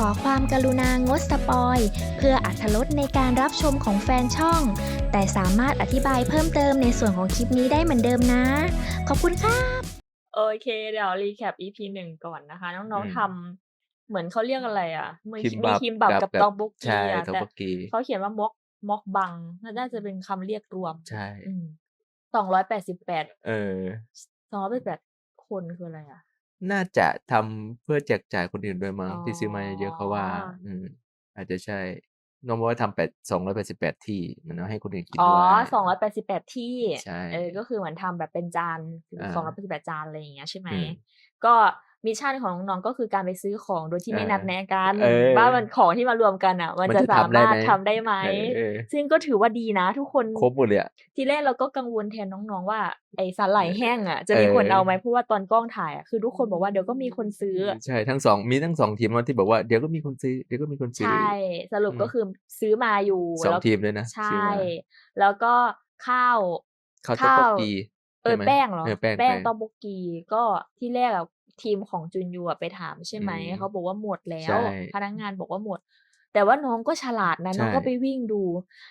ขอความกรุณางดสปอย เพื่ออัธรสในการรับชมของแฟนช่อง แต่สามารถอธิบายเพิ่มเติมในส่วนของคลิปนี้ได้เหมือนเดิมนะ ขอบคุณค่ะโอเค เดี๋ยวรีแคป EP หนึ่งก่อนนะคะ น้องอืมๆทำเหมือนเขาเรียกอะไรอะเหมือนคิมมีบับคิมบับกับกับกับตอกบกใช่กีอะตอกแต่บกกีเขาเขียนว่ามอกมอกบังน่าจะเป็นคำเรียกรวม ใช่สองร้อยแปดสิบแปดเออสองร้อยแปดสิบแปดคนคืออะไรอะ น่าจะทำเพื่อแจกจ่ายคนอื่นด้วยมั้ง อ๋อ ที่ซื้อมาเยอะ ๆ เขาว่า อืม อาจจะใช่ น้องบอกว่าทำแปดสองร้อยแปดสิบแปดที่ มันเอาให้คนอื่นกินอ๋อ ด้วย สองร้อยแปดสิบแปดที่ ใช่ เออ ก็คือเหมือนทำแบบเป็นจานอ่าสองร้อยแปดสิบแปดจาน อะไรอย่างเงี้ยใช่ไหม อืม ก็ มิชชั่นของน้องๆก็คือการไปซื้อของโดยที่ไม่เออนัดแนะกันเออว่ามันของที่มารวมกันอะ มันมันจะจะสาทำได้มารถไหมทำได้ไหมเออซึ่งก็ถือว่าดีนะ ทุกคนครบหมดเลยอะทีแรกเราก็กังวลแทนน้องๆว่าไอ้สาหร่ายแห้งอะจะมีคนเออเอาไหมเพราะว่าตอนกล้องถ่ายอะคือทุกคนบอกว่าเดี๋ยวก็มีคนซื้อ ใช่ทั้งสองมีทั้งสองทีมเนอะที่บอกว่าเดี๋ยวก็มีคนซื้อเดี๋ยวก็มีคนซื้อใช่สรุปอืมก็คือซื้อมาอยู่สองแล้วทีมเลยนะใชซื้อ่มาแล้วก็ข้าวข้าวต๊อกบกกีเออใช่ไหมแป้งเหรอเออแป้งแป้งแป้งตอกบกกีก็ที่แรกอะ ทีมของจุนยูอะไปถามใช่ไหมอืมเขาบอกว่าหมดแล้ใช่วพนักงานบอกว่าหมด แต่ว่าน้องก็ฉลาดนะใช่น้องก็ไปวิ่งดู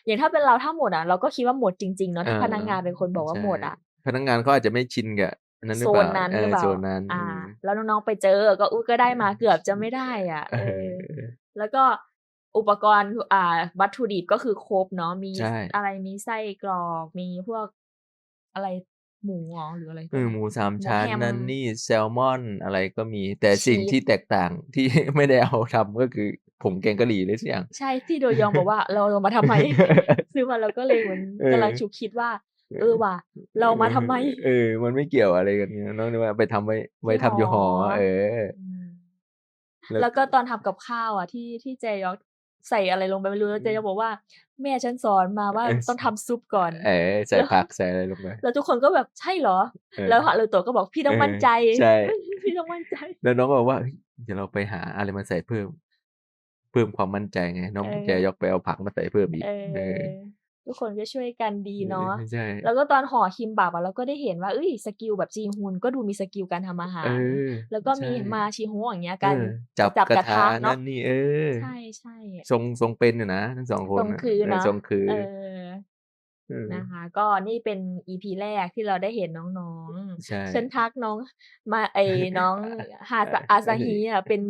อย่างถ้าเป็นเราถ้าหมดอะเราก็คิดว่าหมดจริงๆเนาะถ้าเออพนักงานเป็นคนบอกว่าใช่หมดอะ พนักงานเขาอาจจะไม่ชินกับอันนั้นหรือโซเปนล่านั้นเอหรืออเปล่า โซนนั้นอ่าอืมแล้วน้องๆไปเจอ ก็อุ้ยก็ได้มาเกือบจะไม่ได้อะเอเอออแล้วก็อุปกรณ์อ่า วัตถุดิบก็คือครบเนาะมีใช่ อะไรมีไส้กรอกมีพวกอะไร หมูหรอหรืออะไรเออหมูสามหมูชั้นแฮมนั่นนี่แซลมอนอะไรก็มี แต่สิ่งชีสที่แตกต่างที่ไม่ได้เอาทำก็คือผงแกงกะหรี่หรือสักอย่าง ใช่ที่โดยองบอกว่าเราเรามาทำไมซื้อมาเราก็เลยเหมือนเออกำลังฉุกคิดว่า เออว่ะเรามาทำไม เออ มันไม่เกี่ยวอะไรกันเนี่ยน้องนึกว่าไปทำไว้ไว้ทำอยู่หอ เออมแล้วแล้วก็ตอนทำกับข้าวอะที่ที่เจยอก ใส่อะไรลงไปไม่รู้แล้วเจยอกบอกว่า แม่ฉันสอนมาว่าเออต้องทำซุปก่อน เออใส่แล้วผักใส่อะไรลงไปแล้วทุกคนก็แบบใช่เหรอเออแล้วฮารุโตะก็บอกพี่ต้องเออมั่นใจใช่พี่ต้องมั่นใจ แล้วน้องก็บอกว่าเฮ้ยเดี๋ยวเราไปหาอะไรมาใส่เพิ่ม เพิ่มความมั่นใจไง น้องเออแกยกไปเอาผักมาใส่เพิ่มอีกเอเอออ ทุกคนก็ช่วยกันดีเนาะใช่แล้วก็ตอนห่อคิมบับอะเราก็ได้เห็นว่าเอ้ยสกิลแบบจีฮุนก็ดูมีสกิลการทำอาหารเออแล้วก็มีใช่มาชิโฮะอย่างเงี้ยการเออจับจับกระกระทะทะเนอะนั่นนี่เออใช่ใช่ทรงทรงเป็นอยู่นะทั้งสองคนทรงน่ะคือเออเนาะทรงคือเออเออ นะคะ ก็นี่เป็นอีพีแรกที่เราได้เห็นน้องใช่ๆฉันทักน้องมาไอ้น้องฮาซาอาซาฮีอะเป็น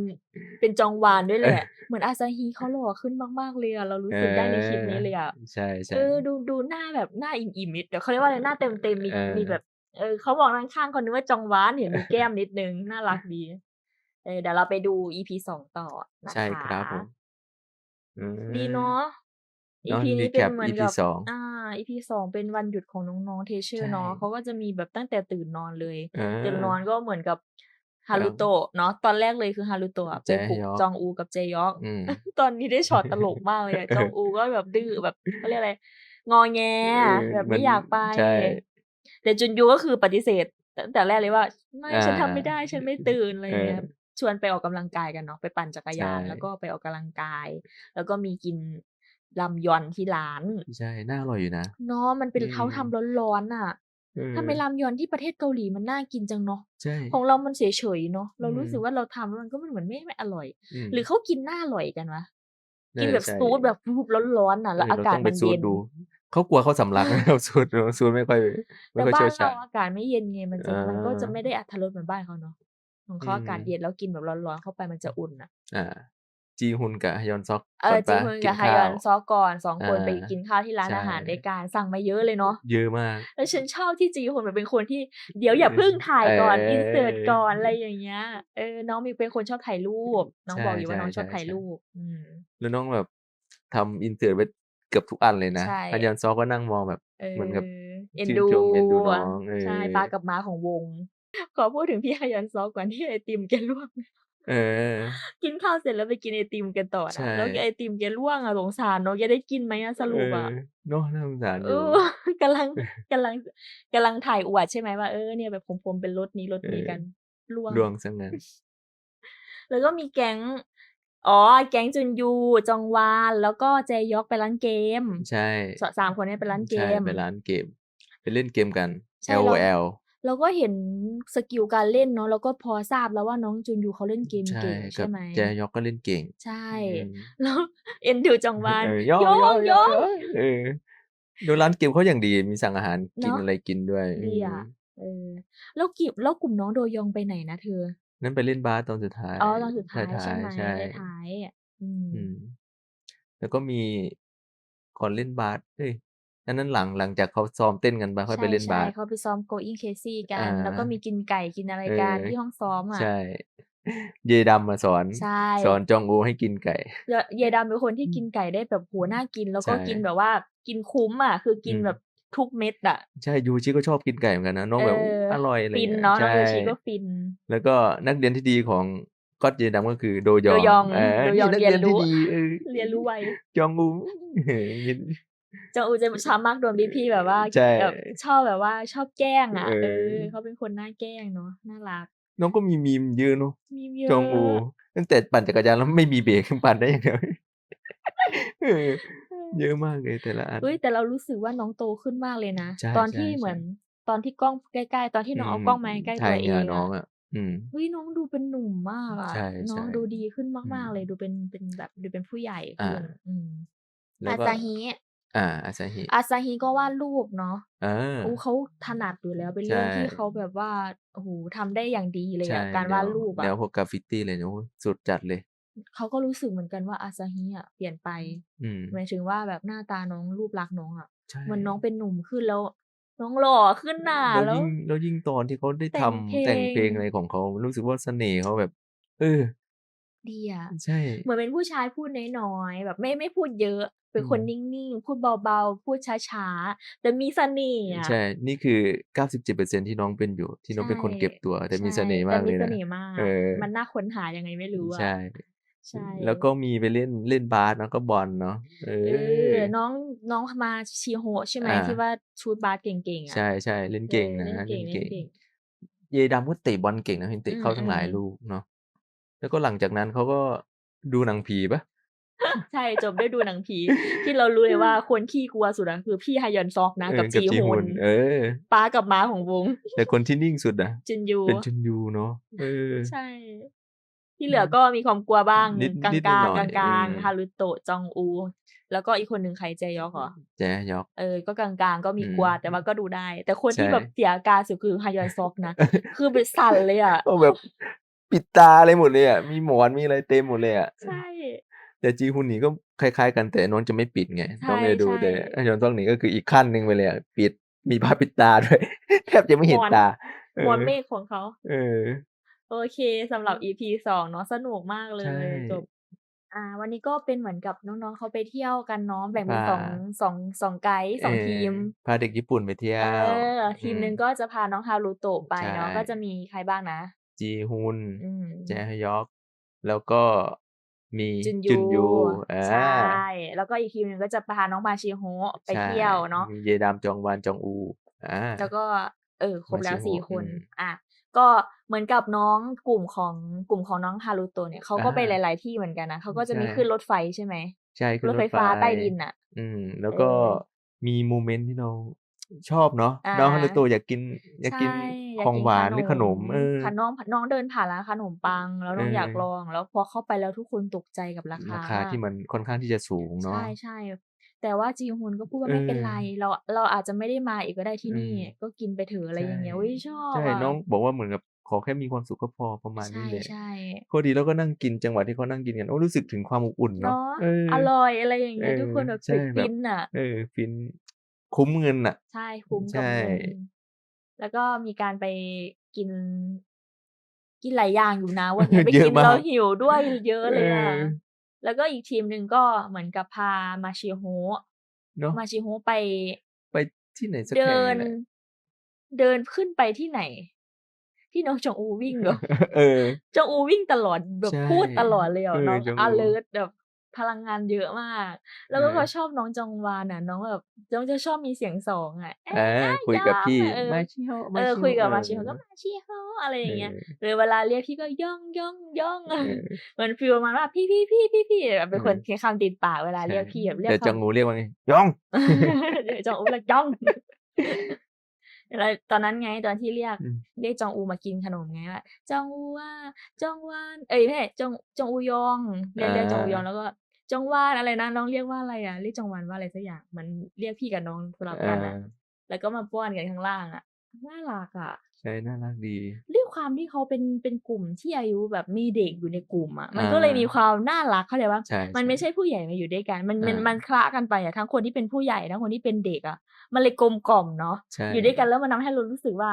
เป็นจองวานด้วยเลยอะเหมือนอาซาฮีเขาหล่อขึ้นมากๆเลยอะเรารู้สึกได้ในคลิปนี้เลยอะใช่ใช่เออดูดูหน้าแบบหน้าอิ่มอิ่มๆนิดเดี๋ยวเขาเรียกว่าอะไรหน้าเต็มเต็มๆมีเออมีแบบเออเขาบอกด้านข้างคนนึกว่าจองวานเห็นมีแก้มนิดนึงน่ารักดีเออเดี๋ยวเราไปดูอีพีสองต่อนะคะใช่ครับผมอืมดีเนาะ เนาะ EP นี้ recap เป็นเหมือน EP กับสองอ่า EP สองเป็นวันหยุดของน้องๆเทเชอร์ใช่เนาะเขาก็จะมีแบบตั้งแต่ตื่นนอนเลยเออตื่นนอนก็เหมือนกับฮารุโตะเนาะตอนแรกเลยคือฮารุโตะอะไปปลุกแจยอกจองอูกับเจยอกอืมตอนนี้ได้ช็อตตลกมากเลยอะจองอูก็แบบดื้อแบบเขาเรียกอะไรงอแงเออแบบมัไม่นอยากไปใช่แต่จุนยูก็คือปฏิเสธตั้งแต่แรกเลยว่า ไม่อ่าฉันทำไม่ได้ฉันไม่ตื่นอะไรอย่างเงี้ยเออชวนไปออกกำลังกายกันเนาะไปปั่นจักรยานใช่แล้วก็ไปออกกำลังกาย แล้วก็มีกิน ลำยอนที่ร้านใช่น่าอร่อยอยู่นะเนาะมันเป็นอืมเขาทำร้อนๆน่ะเออทำไมรามยอนที่ประเทศเกาหลีมันน่ากินจังเนาะใช่ของเรามันเฉยๆเนาะเราอืมรู้สึกว่าเราทำแล้วมันก็เหมือนไม่ไม่อร่อยมหรือเขากินหน้าอร่อยกันวะน่ากินจะแบบใช่ซูดแบบรูปร้อนๆน่ะแล้วเอออาเรากาศต้องไปมันซูเย็ดนดูเขากลัวเขาสำลักเราซูดเราซูดไม่ค่อยไม่แต่ค่อยบ้าเชี่ยนวชาเราญอากาศไม่เย็นไงมันจะมันก็จะอ่าไม่ได้อัตรสเหมือนบ้านเขาเนาะของเขาอืมอากาศเย็นแล้วกินแบบร้อนๆเข้าไปมันจะอุ่นอะอ่า จีฮุนกับฮยอนซอกเออก่จีปะฮุนกิกับนฮายข้าอนวซอก่อนสองคนอ่าไปกินข้าวที่ร้านใช่อาหารด้วยกันสั่งมาเยอะเลยเนาะเยอะมากแล้วฉันชอบที่จีฮุนแบบเป็นคนที่เดี๋ยวอย่าเพิ่งถ่ายก่อนเอออินเสิร์ตก่อนอะไรอย่างเงี้ยเออน้องมีเป็นคนชอบถ่ายรูป น้องใช่บอกอยู่ว่าใช่น้องชอบใช่ถ่ายใช่รูป อืมแล้วน้องแบบทำอินเสิร์ตไว้เกือบทุกอันเลยนะใช่ฮยอนซอกก็นั่งมองแบบเออเหมือนกับเอ็นชื่นดูชมเอ็นดูน้อะองเออใช่ปลากับม้าของวง ขอพูดถึงพี่ฮยอนซอก่อนที่ไอติมแกล่วง เออ กินข้าวเสร็จแล้วไปกินไอติมกันต่อใช่ นะแล้วไอติมแกล่วงอะสงสารเนาะแกได้กินไหมอะสรุปอะเออเนาะน่าสงสารอเอยู่ อกำลังกำลังกำลังถ่ายอวดใช่ไหมว่าเออเนี่ยแบบผมๆเป็นรถนี้รถนี้เออ กันล่วง ดวงซะงั้น แล้วก็มีแก๊ง อ๋อ แก๊งจุนยู จองวาน แล้วก็เจยอกไปร้านเกมใช่สสามคนนี้ไปร้านเกใช่ม ไปร้านเกม ไปเล่นเกมกัน ใช่เรา LOL เราก็เห็นสกิลการเล่นเนาะแล้วก็พอทราบแล้วว่าน้องจุนยูเขาเล่นเกมใช่เก่งกัใช่บไหมแจฮยอกก็เล่นเก่ง ใช่อืมแล้วเอ็นดูจองวานเออยอกยองยอกยยออกงเออดูร้านเกมเขาอย่างดีมีสั่งอาหารกินเนาะอะไรกินด้วยดีอืมอะเออแล้วกิบแล้วกลุ่มน้องโดยองไปไหนนะเธอ นั่นไปเล่นบาสตอนสุดท้ายอ๋อตอนสุดท้ายท้ายใช่ไหมๆใช่ท้ายๆอะอืมอืมแล้วก็มีก่อนเล่นบาสเอ้ย อันนั้นหลังหลังจากเขาซ้อมเต้นกันไปค่อยไปเล่นใช่บาสใช่เขาไปซ้อม going crazy กัอ่านแล้วก็มีกินไก่กินอะไรเอกันอที่ห้องซ้อมอะใช่ เยดำมาสอนใช่สอนจองอูให้กินไก่ เยเยดำเป็นคนที่กินไก่ได้แบบโหน่ากิน แล้วก็ใช่กินแบบว่ากินคุ้มอะ คือกินอืมแบบทุกเม็ดอะ ใช่ยูชิก็ชอบกินไก่เหมือนกันนะน้องเอแบบออร่อยอะไรฟินเงี้ยเนาะน้องใช่โยชิก็ฟิน แล้วก็นักเรียนที่ดีของก็อตเยดำก็คือโดยองโดยองเออโดยองนี่นักเรียเรีนยนรู้ที่ดีเออเรียนรู้ไวจองอูยิน จองอูจะชอบมากโดนพี่พี่แบบว่าใช่แบบชอบแบบว่าชอบแกล้งอะเออเออเขาเป็นคนน่าแกล้งเนาะน่ารัก น้องก็มีมีมเยอะเนาะมีเยอะจองอู ตั้งแต่ปั่นจักรยานแล้วไม่มีเบรกปั่นได้อย่างเดียวเออเยอะมากเลยแต่ละอันเฮ้ยแต่เรารู้สึกว่าน้องโตขึ้นมากเลยนะใช่ตอนที่ใช่เหมือนตอนที่กล้องใกล้ๆ ตอนที่น้องเอามกล้องมาใกล้ๆถ่าตัยวเอเนี่ยงน้องอะอะอืมเฮ้ยน้องดูเป็นหนุ่มมากอะใช่น้องใช่ดูดีขึ้นอืมากมๆเลยดูเป็นเป็นแบบดูเป็นผู้ใหญ่อ่าขึ้นอืมแล้วอาก็ซาฮิ อ่าอาซาฮิอาซาฮิก็วาดรูปเนาะเออโอ้เขาถนัดอยู่แล้วเป็นเรื่องใช่ที่เขาแบบว่าโอ้โหทำได้อย่างดีเลยใช่อะการวาดรูปแนวอะพวกกราฟฟิตี้เลยเนอะสุดจัดเลยเขาก็รู้สึกเหมือนกันว่าอาซาฮิอะเปลี่ยนไปอืมหมายถึงว่าแบบหน้าตาน้องรูปลักษณ์น้องอะใช่เหมือนน้องเป็นหนุ่มขึ้นแล้ว น้องหล่อขึ้นน่ะแล้วแล้วยิ่งแล้วยิ่งตอนที่เขาได้แต่ทำงเพลงแต่งเพลงอะไรของเขารู้สึกว่าเสน่ห์เขาแบบ เออ ดีอะใช่เหมือนเป็นผู้ชายพูดน้อยๆแบบไม่ไม่พูดเยอะ เป็นคนอืมนิ่งๆ พูดเบาๆ พูดช้าๆ แต่มีเสน่ห์อะใช่ นี่คือ 97%ที่น้องเป็นอยู่ ที่น้องเป็นคนใช่เก็บตัว แต่มีใช่เสน่ห์มากแต่เลมียเสนะน่ห์มากเออมันน่าค้นหายังไงไม่รู้อะใช่ใช่แล้วก็มีไปเล่นเล่นบาสแล้วก็บอลเนาะเอเอออน้องน้องมาชีโฮะใช่ไหมอ่าที่ว่าชูดบาสเก่งๆอะใช่ใช่เล่นเก่งนะเล่นเก่งเล่นเล่เก่นงเก่งเยดำก็เตะบอลเก่งนะเห็นเตะเข้าอืมทั้งหลายอืมลูกเนาะ แล้วก็หลังจากนั้นเขาก็ดูหนังผีปะใช่จบด้วยดูหนังผี ที่เรารู้เลยว่าคนขี้กลัวสุดอะคือพี่ฮายอนซอกนะเออกับจีฮุนเออป้ากับม้าของวง แต่คนที่นิ่งสุดอะจินยูเป็นจุนยูเนาะเออใช่ ที่เหลือก็มีความกลัวบ้างนิดกลางนิดกลางหน่อยกลางกลางเออฮารุโตะจองอู แล้วก็อีกคนหนึ่งใครเจยอกเหรอแจยอกเออก็กลางกลางๆก็มีอืมกลัวแต่ว่าก็ดูได้ แต่คนที่ใช่แบบเสียอาการสุดคือฮายอนซอกนะคือเป็นสั่นเลยอะก็แบบ ปิดตาอะไรหมดเลยอะมีหมอนมีอะไรเต็มหมดเลยอะใช่ แต่จีฮุนหนีก็คล้ายๆ กันแต่น้องจะไม่ปิดไงใช่ต้องไปดูใช่แต่อันยอนต้องหนีก็คืออีกขั้นหนึ่งไปเลยอะปิดมีผ้าปิดตาด้วยแทบจะไม่เห็นตาเออมวลเมฆของเขาเออ โอเคสำหรับ EP สองเนาะสนุกมากเลใช่ยจบอ่าวันนี้ก็เป็นเหมือนกับน้องๆเขาไปเที่ยวกันเนาะแบ่งเป็นพาสองสองสองไกด์สองเทีมพาเด็กญี่ปุ่นไปเที่ยเอวอทีมหนึ่งอืก็จะพาน้องฮารุโตะไปเนาะใช่ก็จะมีใครบ้างนะ จีฮุนอืมแจฮยอก แล้วก็มีจุนจุยูนยูอ่าใช่ แล้วก็อีกทีมหนึ่งก็จะพาน้องมาชิโฮะไปใช่เที่ยวเนาะมีเยดามจองวานจองอูอ่าแล้วก็ เออครบแล้วมาชิโฮะสี่คนอืมอะก็เหมือนกับน้องกลุ่มของกลุ่มของน้องฮารุโตะเนี่ยเขาก็ไปหอ่าลาย ๆ ที่เหมือนกันนะเขาก็จะมีใช่ขึ้นรถไฟใช่ไหมใช่คือรถไฟฟ้าใต้ดินอะ อืม แล้วก็เออมีโมเมนต์ที่เรา ชอบเนาะอ่า น้องฮารุโตะอยากกินอยากกิน ใช่อยากของกินหวานหรือขนมเออค่ะน้องน้องเดินผ่านร้านขนมปัง แล้วน้องเออ อยากลอง แล้วพอเข้าไปแล้วทุกคนตกใจกับราคาราคาที่มันค่อนข้างที่จะสูงเนาะ ใช่ใช่แต่ว่าจีฮุนก็พูดว่าเออไม่เป็นไรเราเราอาจจะไม่ได้มาอีกก็ได้ที่อืมนี่ก็กินไปเถอะอะไรอย่างเงี้ยใช่ อุ้ยชอบใช่อะน้องบอกว่าเหมือนกับขอแค่มีความสุขก็พอประมาณนี้ใช่เลยใช่พอดีแล้วก็นั่งกินจังหวะที่เขานั่งกินกันโอ้รู้สึกถึงความอบอุ่นเนาะเนาะเอออร่อยอะไรอย่างเงี้ยเออทุกคนแบบใช่แบบ ฟินอะ เออฟิน คุ้มเงินอะ ใช่คุ้มใช่กับเงินแล้วก็มีการไปกิน กินหลายอย่างอยู่นะวันนี้ไปเยอะกินมากเราหิวด้วยเยอะเลยอะเออแล้วก็อีกทีมหนึ่งก็เหมือนกับพามาชิโฮะเนาะมาชิโฮะไป ไปที่ไหนสักเดิแห่งนแหละเดินขึ้นไปที่ไหน ที่น้องจองอูวิ่งเหรอเออจองอูวิ่งตลอดแบบใช่พูดตลอดเลยอะเออน้องจองอู alert แบบ พลังงานเยอะมาก แล้วก็เออเขาชอบน้องจองวานอะ น้องแบบน้องจะชอบมีเสียงสองอะเออคุยกับพี่เออมาชิโฮเออคุยกับมาเออชิโฮก็มาชิโฮอะไรอย่างเงี้ยเออหรือเวลาเรียกพี่ก็ย่องย่องย่องเออเหมือนฟีลประมาณว่าพี่พี่พี่พี่พี่แบบเป็นคนเออใช้คำติดปากเวลาเรียกพี่แบบเรียกแต่คำจังงูเรียกว่าไงย่องเดี๋ยวจองอุ้มแล้วจ้องแล้วตอนนั้นไงตอนที่เรียกอืมเรียกจองอูมากินขนมไงว่าจองอูว่าจองวานเอ้ยไม่ใช่จองจองอูยองเรียกเรียกจองอูยองแล้วก็ จองวานอะไรนะน้องเรียกว่าอะไรอะเรียกจองวานว่าอะไรสักอย่างเหมันเรียกพี่กับน้องสลับเอกันออะแล้วก็มาป้อนกันข้างล่างอะน่ารักอะใช่น่ารักดีด้วยความที่เขาเป็นเป็นกลุ่มที่อายุแบบมีเด็กอยู่ในกลุ่มอะมันอ่าก็เลยมีความน่ารักเข้าใจปะใช่มันไม่ใช่ใช่ผู้ใหญ่มาอยู่ด้วยกัน มันมันอ่ามัมันคละกันไปอะทั้งคนที่เป็นผู้ใหญ่ทั้งคนที่เป็นเด็กอะมันเลยกลมกล่อมเนาะใช่อยู่ด้วยกันแล้วมันทำให้เรารู้สึกว่า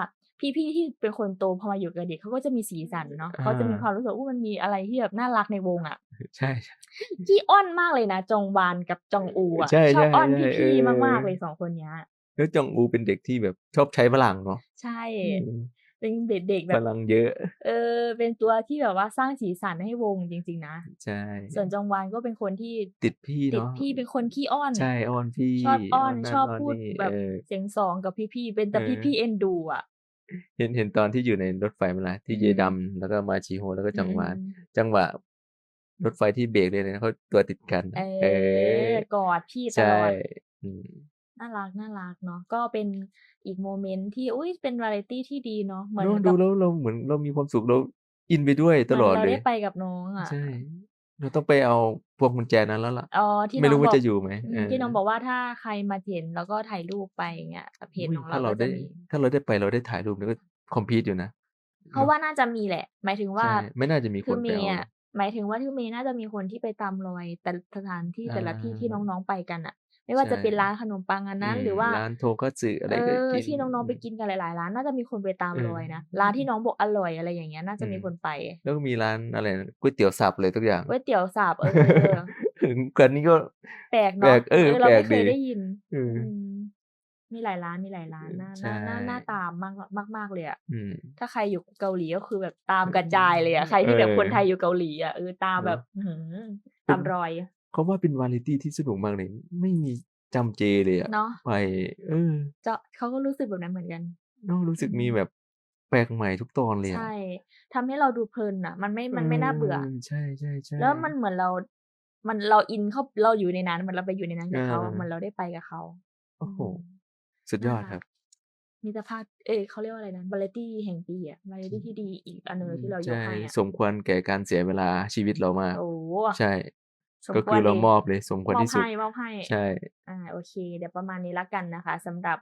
พี่ๆที่เป็นคนโตพอมาอยู่กับเด็กเขาก็จะมีสีสันเนาะเขาจะมีความรู้สึกว่ามันมีอะไรที่แบบน่ารักในวงอะ ใช่ใช่ขี้อ้อนมากเลยนะจองวานกับจองอูอะใช่ชอบใช่อ้อนใช่พี่เออๆมากๆเลยสองคนเนี้ยแล้วจองอูเป็นเด็กที่แบบชอบใช้พลังเนาะใช่อืมเป็นเด็กๆแบพบลังเยอะ เออ เป็นตัวที่แบบว่าสร้างสีสันให้วงจริง ๆ นะใช่ส่วนจองวานก็เป็นคนที่ติดพี่ติดเนาะพี่เป็นคนขี้อ้อนใช่อ้อนพี่ชอบอ้อนนั่นชอบนพูดนี่แบบเออเสียงสองกับพี่ๆเป็นแต่เออพี่ๆเอ็นดูอะเห็นเห็นตอนที่อยู่ในรถไฟเมื่อไหร่ที่อืมเยดำแล้วก็มาชิโฮแล้วก็จังหวะอืมจังหวะ รถไฟที่เบรกเลยนะเขาตัวติดกัน เอเอออกอดพี่ตใช่ลอดอืมน่ารักน่ารักเนาะก็เป็นอีกโมเมนต์ที่อุ้ยเป็นวาไรตี้ที่ดีเนาะเหมือนเนอะกัดูบแล้วเราเหมือนเรามีความสุขเราอินไปด้วยตลอดเหมืนเลเรายได้ไปกับน้องอะใช่เราต้องไปเอาพวงกุญแจนั้นแล้วล่ะอ๋อที่ไม่น้อรู้งบว่าอกจะอยู่ไหมอืมเออที่น้องบอกว่าถ้าใครมาเห็นแล้วก็ถ่ายรูปไปอย่างเงี้ยเพจอุ๊ยของเราถ้าเราก็จะได้มีถ้าเราได้ไปเราได้ถ่ายรูปนี่ก็คอมพีทอยู่นะเขาว่าน่าจะมีแหละ หมายถึงว่าใช่ไม่น่าจะมีคคือนไปเมย์เอาอะ หมายถึงว่าที่เมย์น่าจะมีคนที่ไปตามรอย แต่สถานที่แต่ละที่ที่อ่าน้องๆไปกันอะไม่ว่าจะใช่เป็นร้านขนมปังอันนั้นอืมหรือว่าร้านโทคัตสึอะไรเอก็อกินที่น้องๆไปกินกันหลายๆร้านน่าจะมีคนไปตามเออรอยนะร้านที่น้องบอกอร่อยอะไรอย่างเงี้ยน่าจะมีอืมคนไป แล้วก็มีร้านอะไรนะก๋วยเตี๋ยวสับเลยทุกอย่างก๋วยเตี๋ยวสับเออกันนี้ก็แปลกแปลเนาะกเออเราแปลไม่กเคยดีได้ยินเอออื มมีหลายร้านมีหลายร้านน่าใช่น่าน่าน่าตามมากมากมากเลยอะอืมถ้าใครอยู่เกาหลีก็คือแบบตามกระจายเลยอะใครที่แบบเออคนไทยอยู่เกาหลีอะเออตามแบบเนอะอื้อหือเป็นตามรอยเขาว่าเป็นวาไรตี้ที่สนุกมากเลยไม่มีจำเจเลยอะเนาะไปเออเจะเขาก็รู้สึกแบบนั้นเหมือนกันเนาะรู้สึกอืมมีแบบแปลกใหม่ทุกตอนเลยอะใช่ทำให้เราดูเพลินอะ มันไม่มันไม่น่าเบื่อใช่ใช่ใช่แล้วมันเหมือนเรา มันเราอินเขาเราอยู่ในนั้นเหมันเราไปอยู่ในนั้นกับเขาเออเหมันเราได้ไปกับเขาโอ้โหอืม สุดยอดน่ารักครับมิตรภาพเอ้ยเขาเรียกว่าอะไรนะวาไรตี้แห่งปีอะวาไรตี้ที่ดีอีกอันหนึงเลยที่เรายกใช่ให้อะสมควรแก่การเสียเวลาชีวิตเรามาก โอ้ใช่ สมก็วคือเราลยมอบเลย สมควรมอบที่สุด ให้มอบให้ ใช่อ่าโอเค เดี๋ยวประมาณนี้ละกันนะคะสำหรับ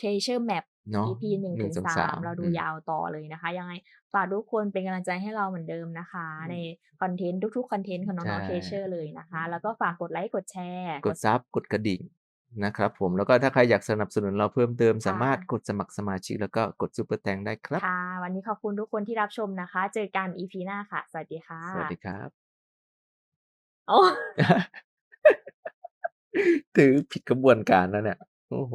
Treasure Map เนาะ EP หนึ่งหนึ่ถึงงสองสาสามมเราดูอืม ยาวต่อเลยนะคะ ยังไงฝากทุกคนเป็นกำลังใจให้เราเหมือนเดิมนะคะ ในคอนเทนต์ทุกๆคอนเทนต์ของน้องๆใช่ Treasure เลยนะคะ แล้วก็ฝากกดไลค์กดแชร์ กดซับกดกระดิ่ง นะครับผมแล้วก็ถ้าใครอยากสนับสนุนเราเพิ่มเติมค่ะสามารถกดสมัครสมาชิกแล้วก็กดซูเปอร์แตงได้ครับค่ะวันนี้ขอบคุณทุกคนที่รับชมนะคะ เจอกัน EP หน้าค่ะ สวัสดีค่ะ สวัสดีครับโอ้ถือผิดกระบวนการแล้วเนี่ย โอ้โห